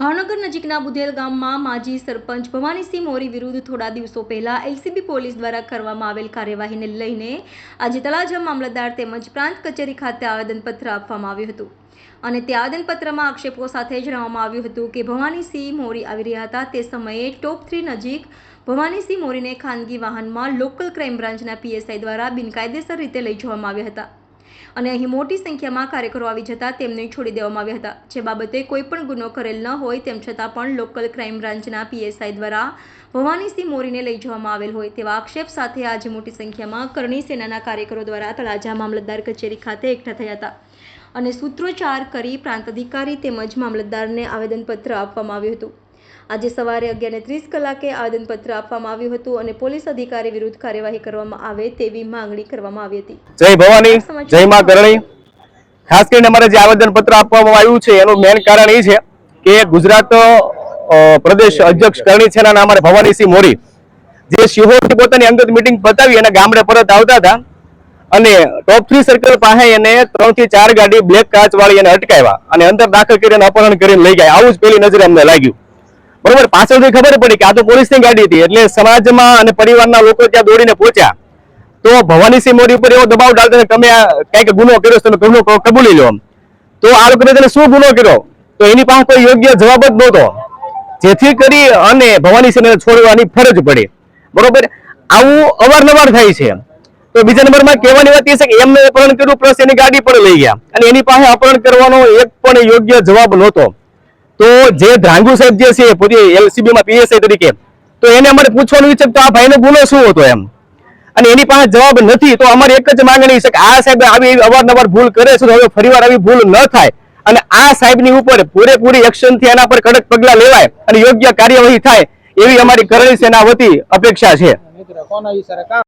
ભાવનગર નજીકના બુધેલ ગામમાં માજી સરપંચ ભવાનીસિંહ મોરી વિરુદ્ધ થોડા દિવસો પહેલા એલસીબી પોલીસ દ્વારા કરવામાં આવેલ કાર્યવાહીને લઈને આજે તળાજા મામલતદાર તેમજ પ્રાંત કચેરી ખાતે આવેદનપત્ર આપવામાં આવ્યું હતું. અને તે આવેદનપત્રમાં આક્ષેપો સાથે જણાવવામાં આવ્યું હતું કે ભવાનીસિંહ મોરી આવી રહ્યા હતા. તે સમયે ટોપ થ્રી નજીક ભવાનીસિંહ મોરીને ખાનગી વાહનમાં લોકલ ક્રાઇમ બ્રાન્ચના પીએસઆઈ દ્વારા બિનકાયદેસર રીતે લઈ જવામાં આવ્યા હતા. અને અહીં મોટી સંખ્યામાં કાર્યકરો આવી જતા તેમને છોડી દેવામાં આવ્યા હતા. જે બાબતે કોઈ પણ ગુનો કરેલ ન હોય તેમ છતાં પણ લોકલ ક્રાઇમ બ્રાન્ચના પીએસઆઈ દ્વારા ભવાનીસિંહ મોરીને લઈ જવામાં આવેલ હોય તેવા આક્ષેપ સાથે આજે મોટી સંખ્યામાં કરણી સેનાના કાર્યકરો દ્વારા તળાજા મામલતદાર કચેરી ખાતે એકઠા થયા હતા. અને સૂત્રોચ્ચાર કરી પ્રાંત અધિકારી તેમજ મામલતદારને આવેદનપત્ર આપવામાં આવ્યું હતું. આજે સવારે અગિયાર ત્રીસ કલાકે આવેદનપત્ર આપવામાં આવ્યું હતું અને પોલીસ અધિકારી વિરુદ્ધ કાર્યવાહી કરવામાં આવે તેવી માંગણી કરવામાં આવી હતી. જય ભવાની જય માં કરણી. ખાસ કરીને અમારે જે આવેદન પત્ર આપવામાં આવ્યું છે એનું મેન કારણ એ છે કે ગુજરાત પ્રદેશ અધ્યક્ષ કરણી સેનાના અમારે ભવાનીસિંહ મોરી. જે શિહોરથી પોતાની અંગત મિટિંગ પતાવી અને ગામડે પરત આવતા હતા અને ટોપ થ્રી સર્કલ પાસે એને ત્રણથી ચાર ગાડી બ્લેક કાચ વાળી એને અટકાવ્યા અને અંદર દાખલ કરીને અપહરણ કરીને લઈ ગયા. આવું જ પેલી નજરે અમને લાગ્યું. બરોબર? પાછળથી ખબર પડી કે આ તો પોલીસની ગાડી હતી. એટલે સમાજમાં અને પરિવારના લોકો ત્યાં દોડીને પહોંચ્યા. તો ભવાનીસિંહ મોરી ઉપર એવો દબાવ ડાલતો તમે કંઈક ગુનો કર્યો તમે ગુનો કબૂલી લો તો આ લોકોને તેને શું ગુનો કર્યો? તો એની પાસે કોઈ યોગ્ય જવાબ જ નહોતો. જેથી કરી અને ભવાનીસિંહને છોડવાની ફરજ પડી. બરોબર? આવું અવારનવાર થાય છે. તો બીજા નંબરમાં કહેવાની વાત એ છે કે એમને અપહરણ કર્યું, પ્લસ એની ગાડી પણ લઈ ગયા. અને એની પાસે અપહરણ કરવાનો એક પણ યોગ્ય જવાબ નહોતો. તો જે ધ્રાંગુ સાહેબ જે છે પોતે એલસીબી માં પીએસઆઈ તરીકે, તો એને અમારે પૂછવાનું છે કે આ ભાઈનો ગુનો શું હતો એમ? અને એની પાસે જવાબ નથી, તો અમારી એક જ માંગણી છે કે આ સાહેબ આવી અવારનવાર ભૂલ કરે છે, તો હવે ફરીવાર આવી ભૂલ ન થાય. અને આ સાહેબની ઉપર પૂરેપૂરી એક્શનથી એના પર કડક પગલાં લેવાય અને યોગ્ય કાર્યવાહી થાય, એવી અમારી કરણી સેના વતી અપેક્ષા છે.